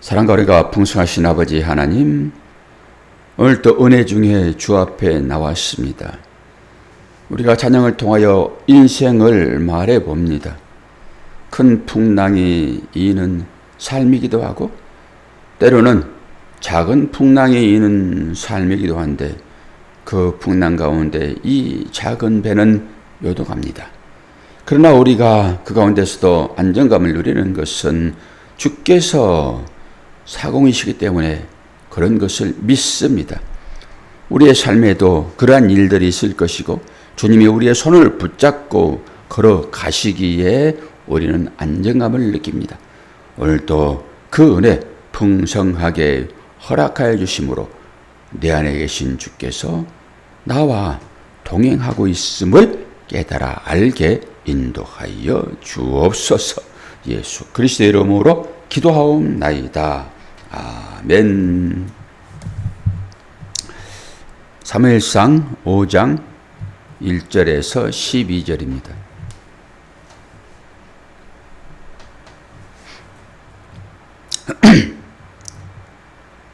사랑과 은혜가 풍성하신 아버지 하나님, 오늘 또 은혜 중에 주 앞에 나왔습니다. 우리가 찬양을 통하여 인생을 말해 봅니다. 큰 풍랑이 이는 삶이기도 하고, 때로는 작은 풍랑이 이는 삶이기도 한데, 그 풍랑 가운데 이 작은 배는 요동합니다. 그러나 우리가 그 가운데서도 안정감을 누리는 것은 주께서 사공이시기 때문에 그런 것을 믿습니다. 우리의 삶에도 그러한 일들이 있을 것이고 주님이 우리의 손을 붙잡고 걸어가시기에 우리는 안정감을 느낍니다. 오늘도 그 은혜 풍성하게 허락하여 주심으로 내 안에 계신 주께서 나와 동행하고 있음을 깨달아 알게 인도하여 주옵소서 예수 그리스도의 이름으로 기도하옵나이다. 아멘. 사무엘상 5장 1절에서 12절입니다.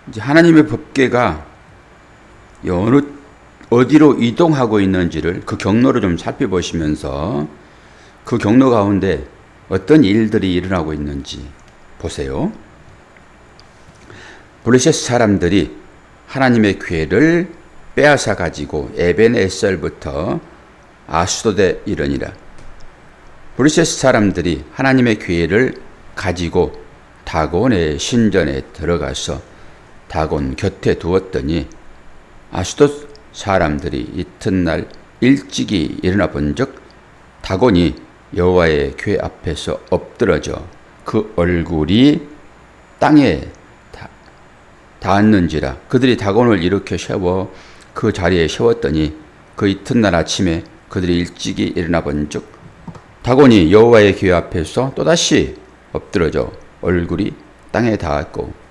이제 하나님의 법계가 어느 어디로 이동하고 있는지를 그 경로를 좀 살펴보시면서 그 경로 가운데 어떤 일들이 일어나고 있는지 보세요. 블레셋 사람들이 하나님의 괴를 빼앗아 가지고 에벤에셀부터 아수도에 이르니라. 블레셋 사람들이 하나님의 괴를 가지고 다곤의 신전에 들어가서 다곤 곁에 두었더니 아수도 사람들이 이튿날 일찍이 일어나 본즉 다곤이 여호와의 궤 앞에서 엎드러져 그 얼굴이 땅에 닿았는지라 그들이 다곤을 일으켜 세워 그 자리에 세웠더니 그 이튿날 아침에 그들이 일찍이 일어나 본즉 다곤이 여호와의 궤 앞에서 또다시 엎드러져 얼굴이 땅에 닿았고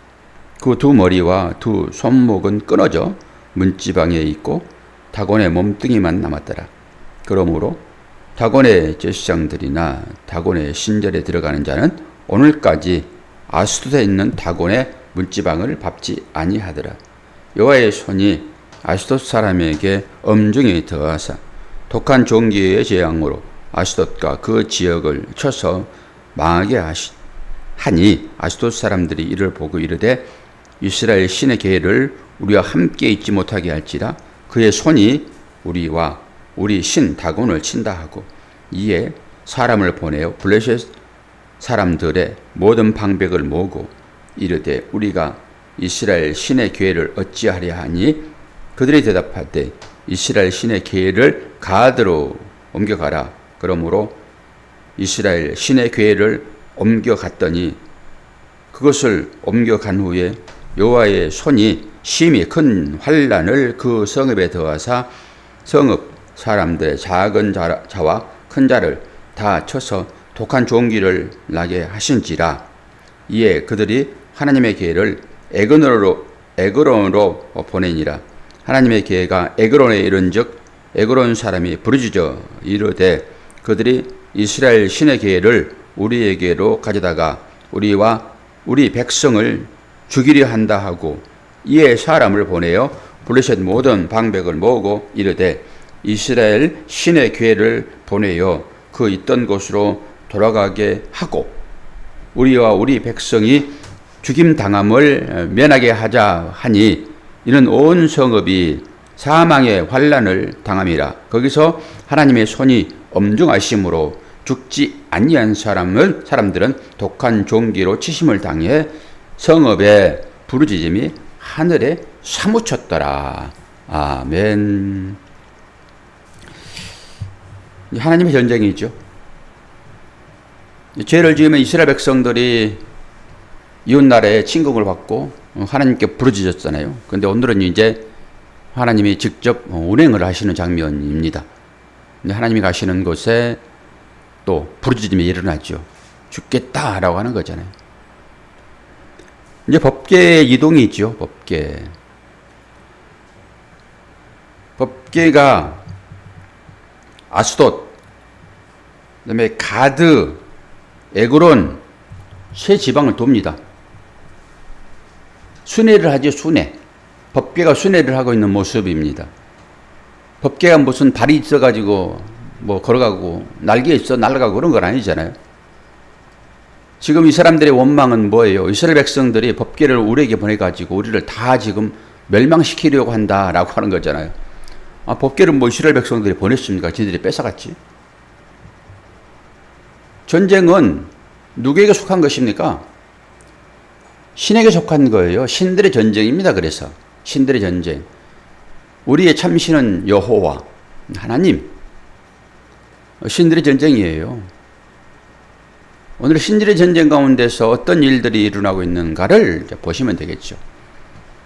그 두 머리와 두 손목은 끊어져 문지방에 있고 다곤의 몸뚱이만 남았더라. 그러므로 다곤의 제사장들이나 다곤의 신전에 들어가는 자는 오늘까지 아수도에 있는 다곤의 문지방을 밟지 아니하더라. 여호와의 손이 아수도 사람에게 엄중히 더하사 독한 종기의 재앙으로 아수돗과 그 지역을 쳐서 망하게 하시, 하니 아수도 사람들이 이를 보고 이르되 이스라엘 신의 계를 우리와 함께 있지 못하게 할지라 그의 손이 우리와 우리 신 다곤을 친다 하고 이에 사람을 보내어 블레셋 사람들의 모든 방백을 모으고 이르되 우리가 이스라엘 신의 계를 어찌하려 하니? 그들이 대답하되 이스라엘 신의 계를 가드로 옮겨가라. 그러므로 이스라엘 신의 계를 옮겨갔더니 그것을 옮겨간 후에 여호와의 손이 심히 큰 환란을 그 성읍에 더하사 성읍 사람들의 작은 자와 큰 자를 다 쳐서 독한 종기를 나게 하신지라. 이에 그들이 하나님의 계를 에그론으로 에그론으로 보내니라. 하나님의 계가 에그론에 이른즉 에그론 사람이 부르짖어 이르되 그들이 이스라엘 신의 계를 우리에게로 가져다가 우리와 우리 백성을 죽이려 한다 하고 이에 사람을 보내어 블레셋 모든 방백을 모으고 이르되 이스라엘 신의 괴를 보내어 그 있던 곳으로 돌아가게 하고 우리와 우리 백성이 죽임 당함을 면하게 하자 하니 이는 온 성읍이 사망의 환란을 당함이라 거기서 하나님의 손이 엄중하심으로 죽지 아니한 사람을 사람들은 독한 종기로 치심을 당해 성읍의 부르짖음이 하늘에 사무쳤더라. 아멘. 하나님의 전쟁이죠. 죄를 지으면 이스라엘 백성들이 이웃나라에 침공을 받고 하나님께 부르짖었잖아요. 근데 오늘은 이제 하나님이 직접 운행을 하시는 장면입니다. 하나님이 가시는 곳에 또 부르짖음이 일어나죠. 죽겠다라고 하는 거잖아요. 이제 법계 이동이 있죠. 법계. 법계가 아스돗, 그다음에 가드, 에그론 세 지방을 돕니다. 순회를 하죠, 순회. 법계가 순회를 하고 있는 모습입니다. 법계가 무슨 발이 있어가지고 뭐 걸어가고 날개 있어 날아가고 그런 건 아니잖아요. 지금 이 사람들의 원망은 뭐예요? 이스라엘 백성들이 법계를 우리에게 보내가지고 우리를 다 지금 멸망시키려고 한다라고 하는 거잖아요. 아, 법계를 뭐 이스라엘 백성들이 보냈습니까? 지들이 뺏어갔지. 전쟁은 누구에게 속한 것입니까? 신에게 속한 거예요. 신들의 전쟁입니다. 그래서 신들의 전쟁. 우리의 참신은 여호와 하나님. 신들의 전쟁이에요. 오늘 신들의 전쟁 가운데서 어떤 일들이 일어나고 있는가를 보시면 되겠죠.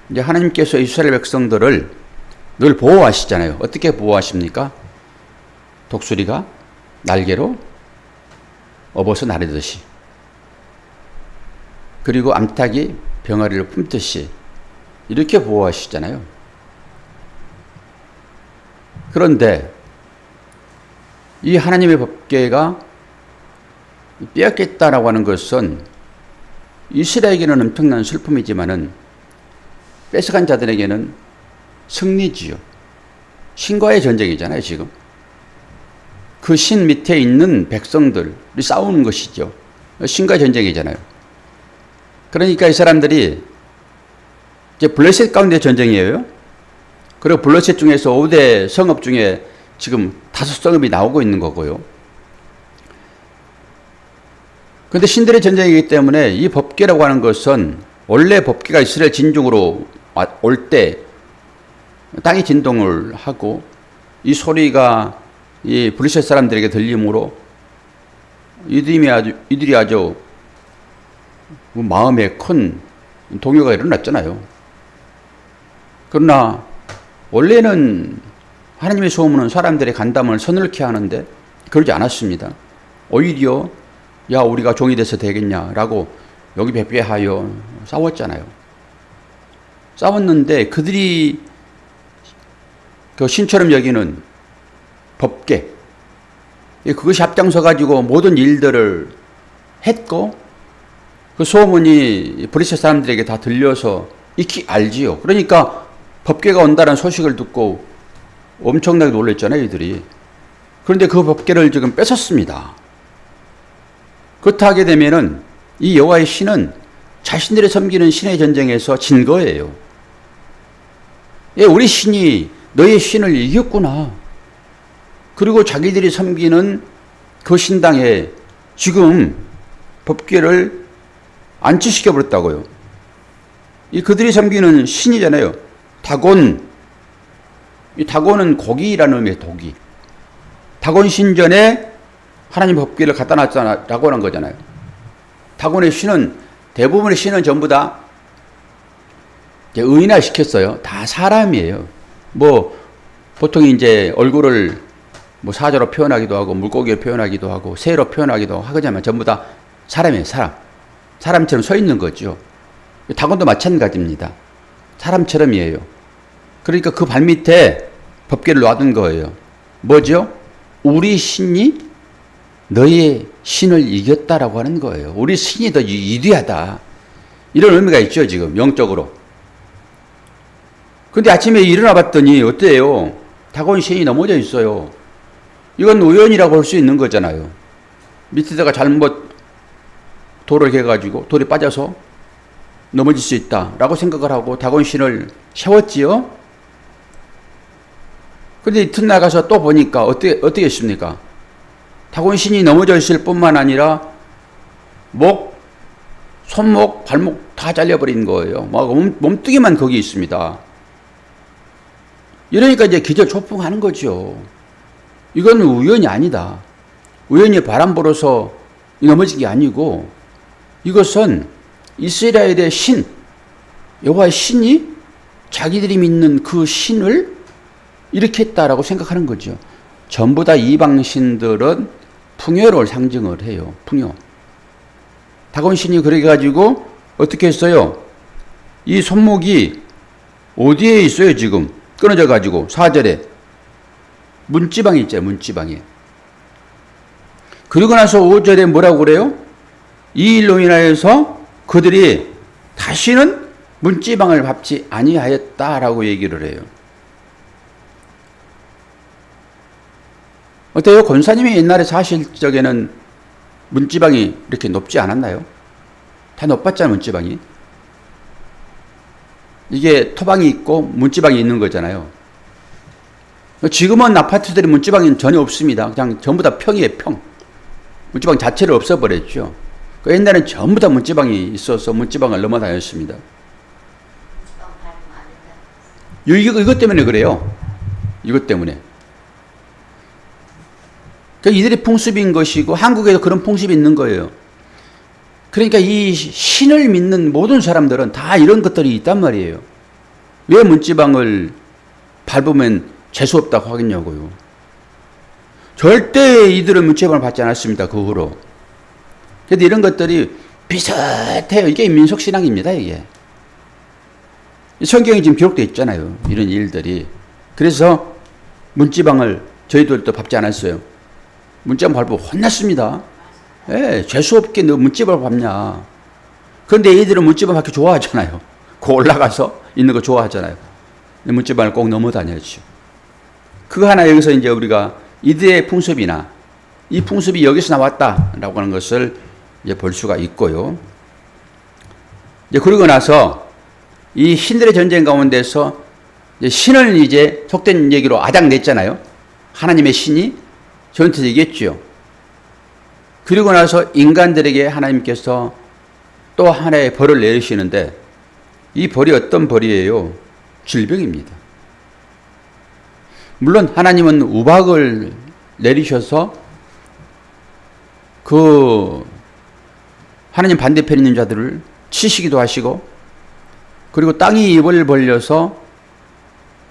이제 하나님께서 이스라엘 백성들을 늘 보호하시잖아요. 어떻게 보호하십니까? 독수리가 날개로 업어서 나르듯이. 그리고 암탉이 병아리를 품듯이 이렇게 보호하시잖아요. 그런데 이 하나님의 법계가 빼앗겠다라고 하는 것은 이스라엘에게는 엄청난 슬픔이지만은 뺏어간 자들에게는 승리지요. 신과의 전쟁이잖아요, 지금. 그 신 밑에 있는 백성들이 싸우는 것이죠. 신과 전쟁이잖아요. 그러니까 이 사람들이 이제 블레셋 가운데 전쟁이에요. 그리고 블레셋 중에서 5대 성읍 중에 지금 다섯 성읍이 나오고 있는 거고요. 그런데 신들의 전쟁이기 때문에 이 법계라고 하는 것은 원래 법계가 이스라엘 진중으로 올 때 땅이 진동을 하고 이 소리가 이 블레셋 사람들에게 들림으로 이들이 아주 이들이 아주 마음에 큰 동요가 일어났잖아요. 그러나 원래는 하나님의 소문은 사람들의 간담을 서늘케 하는데 그러지 않았습니다. 오히려 야 우리가 종이 돼서 되겠냐라고 여기 배배하여 싸웠잖아요. 싸웠는데 그들이 그 신처럼 여기는 법계 그것이 앞장서 가지고 모든 일들을 했고 그 소문이 브리스 사람들에게 다 들려서 익히 알지요. 그러니까 법계가 온다는 소식을 듣고 엄청나게 놀랐잖아요, 이들이. 그런데 그 법계를 지금 뺏었습니다. 그렇다 하게 되면은 이 여호와의 신은 자신들이 섬기는 신의 전쟁에서 진 거예요. 예, 우리 신이 너의 신을 이겼구나. 그리고 자기들이 섬기는 그 신당에 지금 법궤를 안치시켜 버렸다고요. 이 그들이 섬기는 신이잖아요. 다곤. 이 다곤은 고기라는 의미의 독이. 다곤 신전에 하나님 법궤를 갖다 놨잖아라고 하는 거잖아요. 다곤의 신은 대부분의 신은 전부 다 의인화 시켰어요. 다 사람이에요. 뭐 보통 이제 얼굴을 뭐 사자로 표현하기도 하고 물고기로 표현하기도 하고 새로 표현하기도 하거든요. 전부 다 사람이에요. 사람. 사람처럼 서 있는 거죠. 다곤도 마찬가지입니다. 사람처럼이에요. 그러니까 그 발밑에 법계를 놔둔 거예요. 뭐죠? 우리 신이 너의 신을 이겼다라고 하는 거예요. 우리 신이 더 위대하다. 이런 의미가 있죠, 지금, 영적으로. 근데 아침에 일어나 봤더니 어때요? 다곤 신이 넘어져 있어요. 이건 우연이라고 할수 있는 거잖아요. 밑에다가 잘못 돌을 해가지고 돌이 빠져서 넘어질 수 있다라고 생각을 하고 다곤 신을 세웠지요. 근데 이튿날 가서 또 보니까 어떻게, 어떻게 했습니까? 다곤 신이 넘어져 있을 뿐만 아니라 목, 손목, 발목 다 잘려버린 거예요. 막 몸, 몸뚱이만 거기 있습니다. 이러니까 이제 기절 초풍하는 거죠. 이건 우연이 아니다. 우연히 바람 불어서 넘어진 게 아니고 이것은 이스라엘의 신, 여호와의 신이 자기들이 믿는 그 신을 했다라고 생각하는 거죠. 전부 다 이방 신들은 풍요를 상징을 해요. 풍요. 다곤 신이 그래 가지고 어떻게 했어요? 이 손목이 어디에 있어요, 지금? 끊어져 가지고 4절에 문지방이 있잖아요. 문지방에. 그리고 나서 5절에 뭐라고 그래요? 이 일로 인하여서 그들이 다시는 문지방을 밟지 아니하였다라고 얘기를 해요. 어때요? 권사님이 옛날에 사실 적에는 문지방이 이렇게 높지 않았나요? 다 높았잖아요, 문지방이. 이게 토방이 있고 문지방이 있는 거잖아요. 지금은 아파트들이 문지방이 전혀 없습니다. 그냥 전부 다 평이에요, 평. 문지방 자체를 없애버렸죠. 그 옛날엔 전부 다 문지방이 있어서 문지방을 넘어다녔습니다. 이거, 이것 때문에 그래요. 이것 때문에. 그 이들의 풍습인 것이고 한국에도 그런 풍습이 있는 거예요. 그러니까 이 신을 믿는 모든 사람들은 다 이런 것들이 있단 말이에요. 왜 문지방을 밟으면 재수 없다고 하겠냐고요. 절대 이들은 문지방을 받지 않았습니다. 그 후로. 그런데 이런 것들이 비슷해요. 이게 민속 신앙입니다. 이게. 성경에 지금 기록되어 있잖아요. 이런 일들이. 그래서 문지방을 저희들도 밟지 않았어요. 문지방 밟으면 혼났습니다. 예, 재수 없게 너 문지방을 밟냐. 그런데 애들은 문지방 밟기 좋아하잖아요. 그 올라가서 있는 거 좋아하잖아요. 문지방을 꼭 넘어다녀야죠. 그거 하나 여기서 이제 우리가 이들의 풍습이나 이 풍습이 여기서 나왔다라고 하는 것을 이제 볼 수가 있고요. 이제 그러고 나서 이 신들의 전쟁 가운데서 이제 신을 이제 속된 얘기로 아작 냈잖아요. 하나님의 신이 전투 얘기했죠. 그리고 나서 인간들에게 하나님께서 또 하나의 벌을 내리시는데 이 벌이 어떤 벌이에요? 질병입니다. 물론 하나님은 우박을 내리셔서 그 하나님 반대편에 있는 자들을 치시기도 하시고 그리고 땅이 입을 벌려서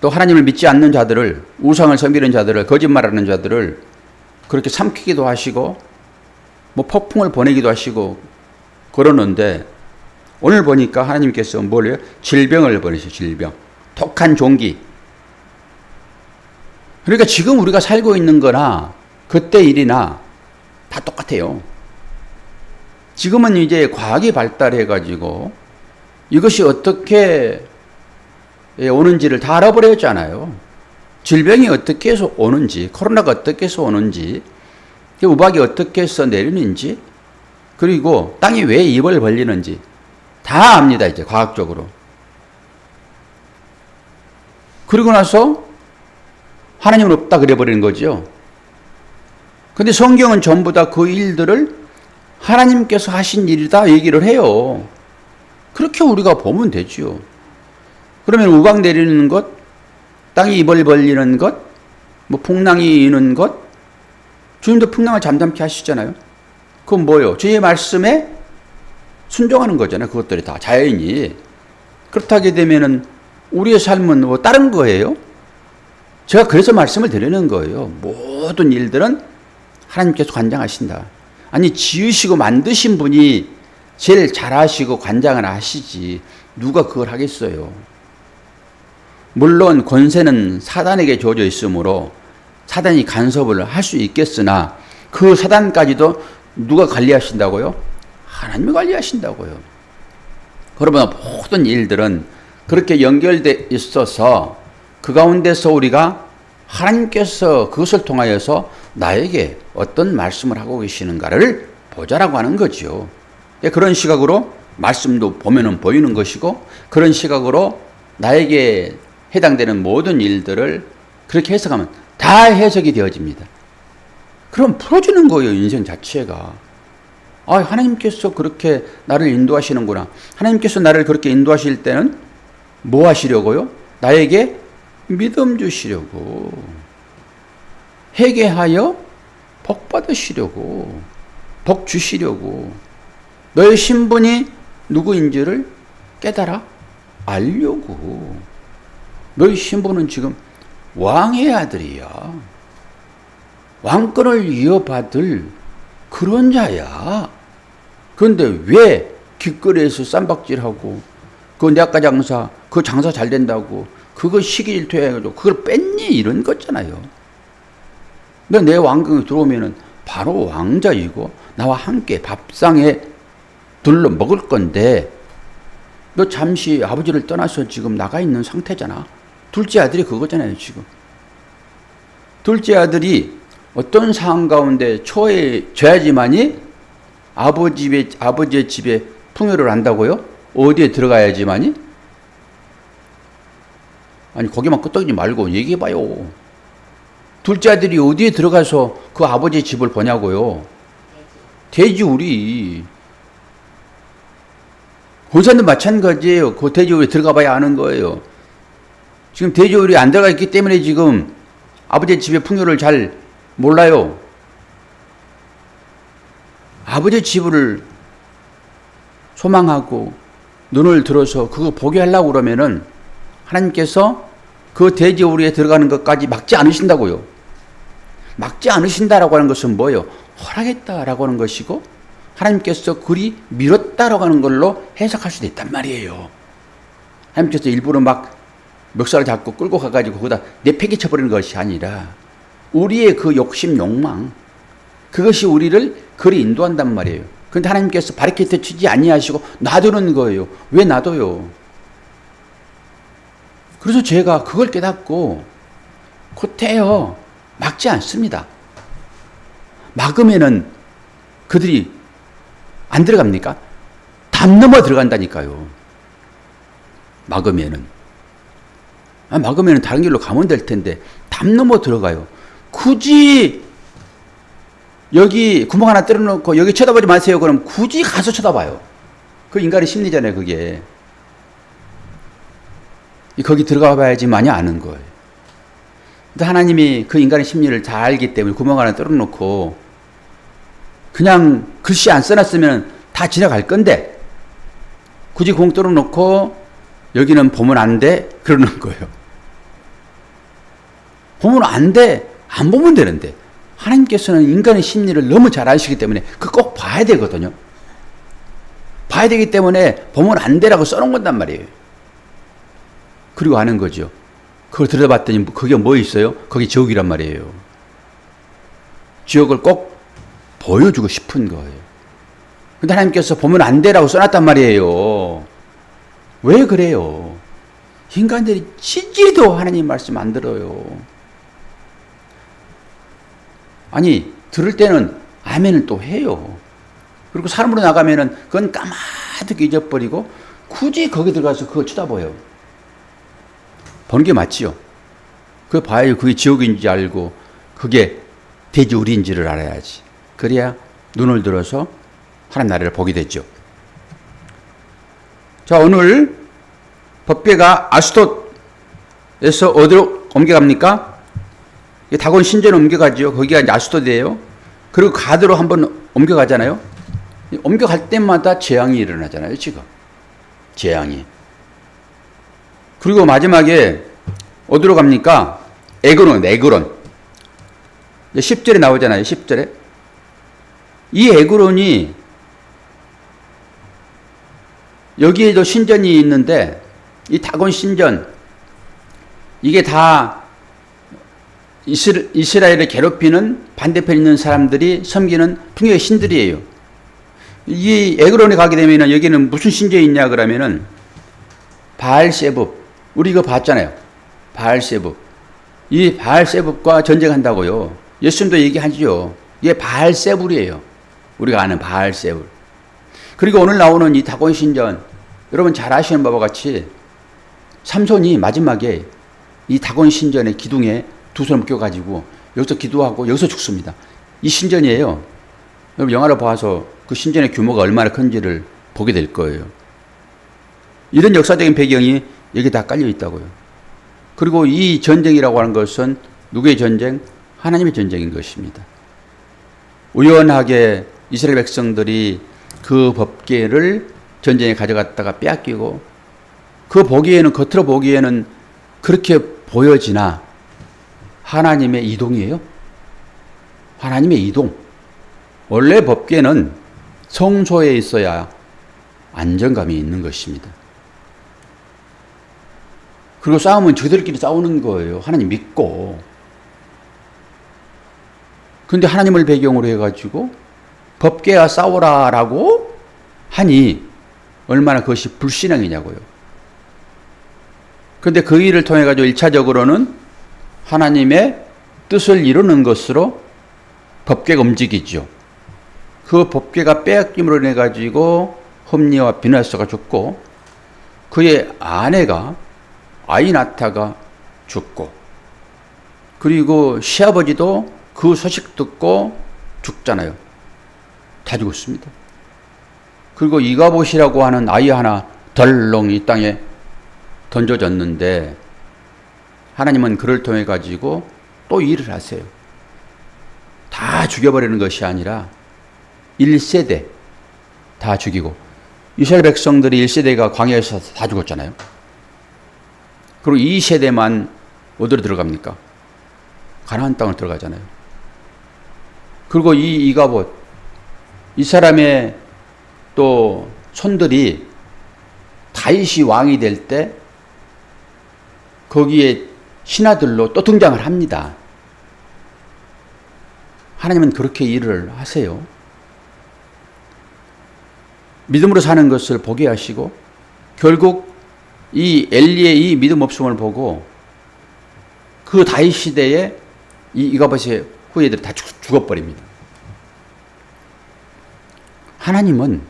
또 하나님을 믿지 않는 자들을 우상을 섬기는 자들을 거짓말하는 자들을 그렇게 삼키기도 하시고 뭐 폭풍을 보내기도 하시고 그러는데 오늘 보니까 하나님께서 뭘요? 질병을 보내셔 질병 독한 종기 그러니까 지금 우리가 살고 있는 거나 그때 일이나 다 똑같아요. 지금은 이제 과학이 발달해 가지고 이것이 어떻게 오는지를 다 알아버렸잖아요. 질병이 어떻게 해서 오는지, 코로나가 어떻게 해서 오는지, 우박이 어떻게 해서 내리는지, 그리고 땅이 왜 입을 벌리는지 다 압니다, 이제 과학적으로. 그리고 나서 하나님은 없다 그래버리는 거죠. 근데 성경은 전부 다 그 일들을 하나님께서 하신 일이다 얘기를 해요. 그렇게 우리가 보면 되죠. 그러면 우박 내리는 것, 땅이 입을 벌리는 것, 뭐 풍랑이 이는 것, 주님도 풍랑을 잠잠케 하시잖아요. 그건 뭐요? 주의 말씀에 순종하는 거잖아요. 그것들이 다 자연이. 그렇다게 되면은 우리의 삶은 뭐 다른 거예요? 제가 그래서 말씀을 드리는 거예요. 모든 일들은 하나님께서 관장하신다. 아니, 지으시고 만드신 분이 제일 잘하시고 관장을 하시지. 누가 그걸 하겠어요? 물론 권세는 사단에게 주어져 있으므로 사단이 간섭을 할 수 있겠으나 그 사단까지도 누가 관리하신다고요? 하나님이 관리하신다고요. 그러면 모든 일들은 그렇게 연결돼 있어서 그 가운데서 우리가 하나님께서 그것을 통하여서 나에게 어떤 말씀을 하고 계시는가를 보자라고 하는 거죠. 그런 시각으로 말씀도 보면은 보이는 것이고 그런 시각으로 나에게 해당되는 모든 일들을 그렇게 해석하면 다 해석이 되어집니다. 그럼 풀어주는 거예요, 인생 자체가. 아, 하나님께서 그렇게 나를 인도하시는구나. 하나님께서 나를 그렇게 인도하실 때는 뭐 하시려고요? 나에게 믿음 주시려고. 회개하여 복 받으시려고. 복 주시려고. 너의 신분이 누구인지를 깨달아 알려고. 너희 신분은 지금 왕의 아들이야. 왕권을 이어받을 그런 자야. 그런데 왜 길거리에서 쌈박질하고 그 내가 장사 그 장사 잘 된다고 그거 시기 질투해가지고 그걸 뺐니 이런 거잖아요. 너내 왕궁에 들어오면은 바로 왕자이고 나와 함께 밥상에 둘러 먹을 건데 너 잠시 아버지를 떠나서 지금 나가 있는 상태잖아. 둘째 아들이 그거잖아요, 지금. 둘째 아들이 어떤 상황 가운데 처해져야지만이 아버지 집에, 아버지의 집에 풍요를 한다고요? 어디에 들어가야지만이? 아니, 거기만 끄떡이지 말고 얘기해봐요. 둘째 아들이 어디에 들어가서 그 아버지 집을 보냐고요? 돼지 우리. 권사도 마찬가지예요. 그 돼지 우리 들어가 봐야 아는 거예요. 지금 돼지 우리 안 들어가 있기 때문에 지금 아버지 집의 풍요를 잘 몰라요. 아버지 집을 소망하고 눈을 들어서 그거 보게 하려고 그러면은 하나님께서 그 돼지우리에 들어가는 것까지 막지 않으신다고요. 막지 않으신다라고 하는 것은 뭐예요? 허락했다라고 하는 것이고 하나님께서 그리 미뤘다라고 하는 걸로 해석할 수도 있단 말이에요. 하나님께서 일부러 막 멱살을 잡고 끌고 가가지고 거기다 내팽개 쳐 버리는 것이 아니라 우리의 그 욕심, 욕망 그것이 우리를 그리 인도한단 말이에요. 그런데 하나님께서 바리케이트 치지 아니하시고 놔두는 거예요. 왜 놔둬요? 그래서 제가 그걸 깨닫고 곧해요. 막지 않습니다. 막으면은 그들이 안 들어갑니까? 담 넘어 들어간다니까요. 막으면은. 아, 막으면은 다른 길로 가면 될 텐데, 담 넘어 들어가요. 굳이 여기 구멍 하나 뚫어놓고 여기 쳐다보지 마세요. 그럼 굳이 가서 쳐다봐요. 그 인간의 심리잖아요, 그게. 거기 들어가 봐야지 많이 아는 거예요. 근데 하나님이 그 인간의 심리를 잘 알기 때문에 구멍 하나 뚫어놓고 그냥 글씨 안 써놨으면 다 지나갈 건데 굳이 공 뚫어놓고 여기는 보면 안 돼? 그러는 거예요. 보면 안 돼. 안 보면 되는데 하나님께서는 인간의 심리를 너무 잘 아시기 때문에 그 꼭 봐야 되거든요. 봐야 되기 때문에 보면 안 돼라고 써놓은 건단 말이에요. 그리고 아는 거죠. 그걸 들여다봤더니 그게 뭐 있어요? 거기 지옥이란 말이에요. 지옥을 꼭 보여주고 싶은 거예요. 근데 하나님께서 보면 안 되라고 써놨단 말이에요. 왜 그래요? 인간들이 찌질도 하나님 말씀 안 들어요. 아니, 들을 때는 아멘을 또 해요. 그리고 사람으로 나가면은 그건 까마득 잊어버리고 굳이 거기 들어가서 그걸 쳐다봐요. 보는 게 맞지요. 그 봐야 그게 지옥인지 알고 그게 돼지우리인지를 알아야지. 그래야 눈을 들어서 하나님 나라를 보게 되죠. 자, 오늘 법계가 아스돗에서 어디로 옮겨갑니까? 다곤 신전 옮겨가죠. 거기가 아스돗이에요. 그리고 가드로 한번 옮겨가잖아요. 옮겨갈 때마다 재앙이 일어나잖아요, 지금. 재앙이. 그리고 마지막에 어디로 갑니까? 에그론, 에그론. 10절에 나오잖아요, 10절에. 이 에그론이 여기에도 신전이 있는데 이 다곤 신전 이게 다 이스라엘을 괴롭히는 반대편에 있는 사람들이 섬기는 풍요의 신들이에요. 이 에그론에 가게 되면은 여기는 무슨 신전이 있냐 그러면은 바알세붓 우리 이거 봤잖아요. 바알세붓 이 바알세붓과 전쟁한다고요. 예수님도 얘기하죠. 이게 바알세불이에요. 우리가 아는 바알세불. 그리고 오늘 나오는 이 다곤 신전 여러분 잘 아시는 바와 같이 삼손이 마지막에 이 다곤 신전의 기둥에 두 손을 묶여가지고 여기서 기도하고 여기서 죽습니다. 이 신전이에요. 여러분 영화를 봐서 그 신전의 규모가 얼마나 큰지를 보게 될 거예요. 이런 역사적인 배경이 여기 다 깔려 있다고요. 그리고 이 전쟁이라고 하는 것은 누구의 전쟁? 하나님의 전쟁인 것입니다. 우연하게 이스라엘 백성들이 그 법계를 전쟁에 가져갔다가 빼앗기고 그 보기에는 겉으로 보기에는 그렇게 보여지나 하나님의 이동이에요. 하나님의 이동. 원래 법계는 성소에 있어야 안정감이 있는 것입니다. 그리고 싸움은 저들끼리 싸우는 거예요. 하나님 믿고. 근데 하나님을 배경으로 해가지고 법계와 싸우라라고 하니 얼마나 그것이 불신앙이냐고요. 근데 그 일을 통해 가지고 일차적으로는 하나님의 뜻을 이루는 것으로 법궤가 움직이죠. 그 법궤가 빼앗김으로 인해 가지고 험리와 비나스가 죽고 그의 아내가 아이나타가 죽고 그리고 시아버지도 그 소식 듣고 죽잖아요. 다 죽었습니다. 그리고 이가봇이라고 하는 아이 하나 덜렁 이 땅에 던져졌는데 하나님은 그를 통해 가지고 또 일을 하세요. 다 죽여버리는 것이 아니라 1세대 다 죽이고 이스라엘 백성들이 1세대가 광야에서 다 죽었잖아요. 그리고 2세대만 어디로 들어갑니까? 가나안 땅을 들어가잖아요. 그리고 이 이가봇 이 사람의 또 손들이 다윗이 왕이 될 때 거기에 신하들로 또 등장을 합니다. 하나님은 그렇게 일을 하세요. 믿음으로 사는 것을 보게 하시고 결국 이 엘리의 이 믿음 없음을 보고 그 다윗 시대에 이 이가봇의 후예들이 다 죽, 죽어버립니다. 하나님은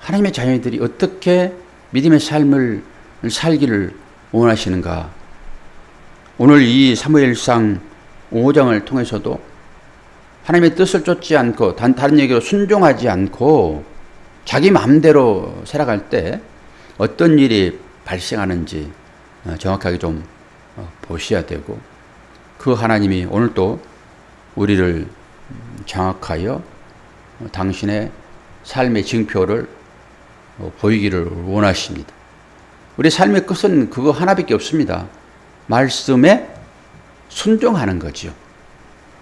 하나님의 자녀들이 어떻게 믿음의 삶을 살기를 원하시는가? 오늘 이 사무엘상 5장을 통해서도 하나님의 뜻을 쫓지 않고 단 다른 얘기로 순종하지 않고 자기 마음대로 살아갈 때 어떤 일이 발생하는지 어, 정확하게 좀 어, 보셔야 되고 그 하나님이 오늘 또 우리를 장악하여 어, 당신의 삶의 증표를 보이기를 원하십니다. 우리 삶의 끝은 그거 하나밖에 없습니다. 말씀에 순종하는 거지요.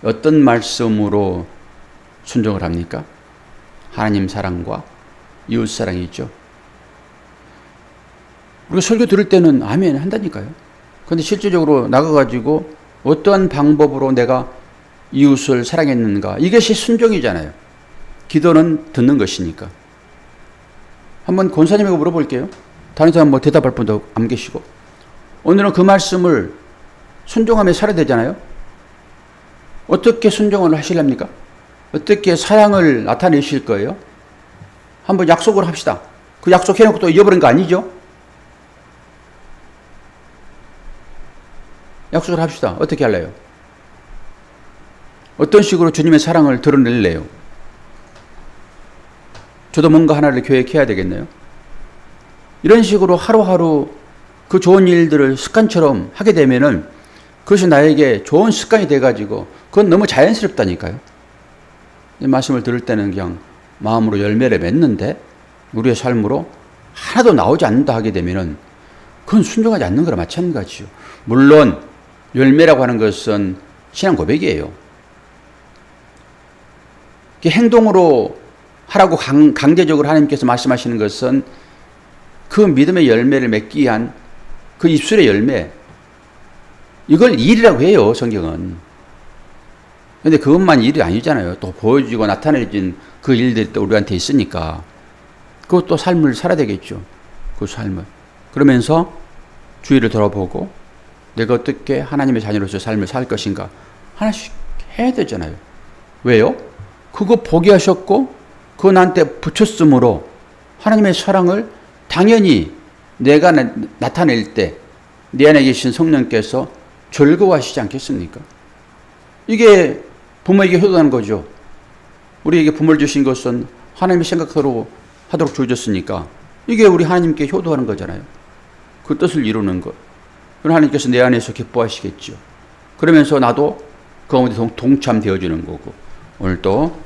어떤 말씀으로 순종을 합니까? 하나님 사랑과 이웃 사랑이 있죠. 우리가 설교 들을 때는 아멘 한다니까요. 근데 실제적으로 나가가지고 어떠한 방법으로 내가 이웃을 사랑했는가. 이것이 순종이잖아요. 기도는 듣는 것이니까. 한번 권사님에게 물어볼게요. 다른 사람 뭐 대답할 분도 안 계시고. 오늘은 그 말씀을 순종하며 살아야 되잖아요. 어떻게 순종을 하실랍니까? 어떻게 사랑을 나타내실 거예요? 한번 약속을 합시다. 그 약속 해놓고 또 잊어버린 거 아니죠? 약속을 합시다. 어떻게 할래요? 어떤 식으로 주님의 사랑을 드러낼래요? 저도 뭔가 하나를 계획해야 되겠네요. 이런 식으로 하루하루 그 좋은 일들을 습관처럼 하게 되면은 그것이 나에게 좋은 습관이 돼가지고 그건 너무 자연스럽다니까요. 이 말씀을 들을 때는 그냥 마음으로 열매를 맺는데 우리의 삶으로 하나도 나오지 않는다 하게 되면은 그건 순종하지 않는 거랑 마찬가지죠. 물론 열매라고 하는 것은 신앙 고백이에요. 행동으로 하라고 강, 강제적으로 하나님께서 말씀하시는 것은 그 믿음의 열매를 맺기 위한 그 입술의 열매. 이걸 일이라고 해요, 성경은. 근데 그것만 일이 아니잖아요. 또 보여지고 나타내진 그 일들이 또 우리한테 있으니까. 그것도 삶을 살아야 되겠죠. 그 삶을. 그러면서 주위를 돌아보고 내가 어떻게 하나님의 자녀로서 삶을 살 것인가 하나씩 해야 되잖아요. 왜요? 그거 포기하셨고 그거 나한테 붙였으므로 하나님의 사랑을 당연히 내가 나, 나타낼 때 내 안에 계신 성령께서 즐거워하시지 않겠습니까? 이게 부모에게 효도하는 거죠. 우리에게 부모를 주신 것은 하나님의 생각대로 하도록 주어졌으니까 이게 우리 하나님께 효도하는 거잖아요. 그 뜻을 이루는 것. 그럼 하나님께서 내 안에서 기뻐하시겠죠. 그러면서 나도 그 가운데 동참되어 주는 거고 오늘 또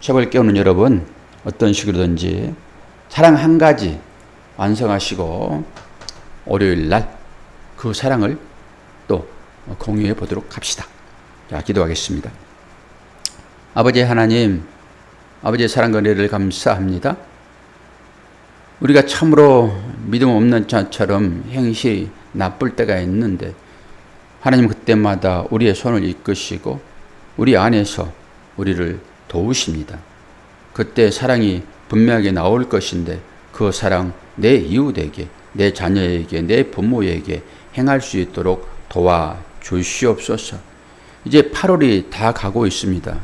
책을 깨우는 여러분 어떤 식으로든지 사랑 한 가지 완성하시고 월요일 날 그 사랑을 또 공유해 보도록 합시다. 자, 기도하겠습니다. 아버지 하나님, 아버지의 사랑과 은혜를 감사합니다. 우리가 참으로 믿음 없는 자처럼 행시 나쁠 때가 있는데 하나님 그때마다 우리의 손을 이끄시고 우리 안에서 우리를 도우십니다. 그때 사랑이 분명하게 나올 것인데 그 사랑 내 이웃에게, 내 자녀에게, 내 부모에게 행할 수 있도록 도와 주시옵소서. 이제 8월이 다 가고 있습니다.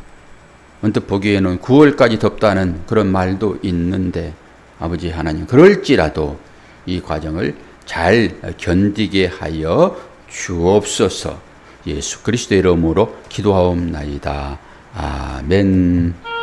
언뜻 보기에는 9월까지 덥다는 그런 말도 있는데 아버지 하나님 그럴지라도 이 과정을 잘 견디게 하여 주옵소서. 예수 그리스도의 이름으로 기도하옵나이다. 아멘.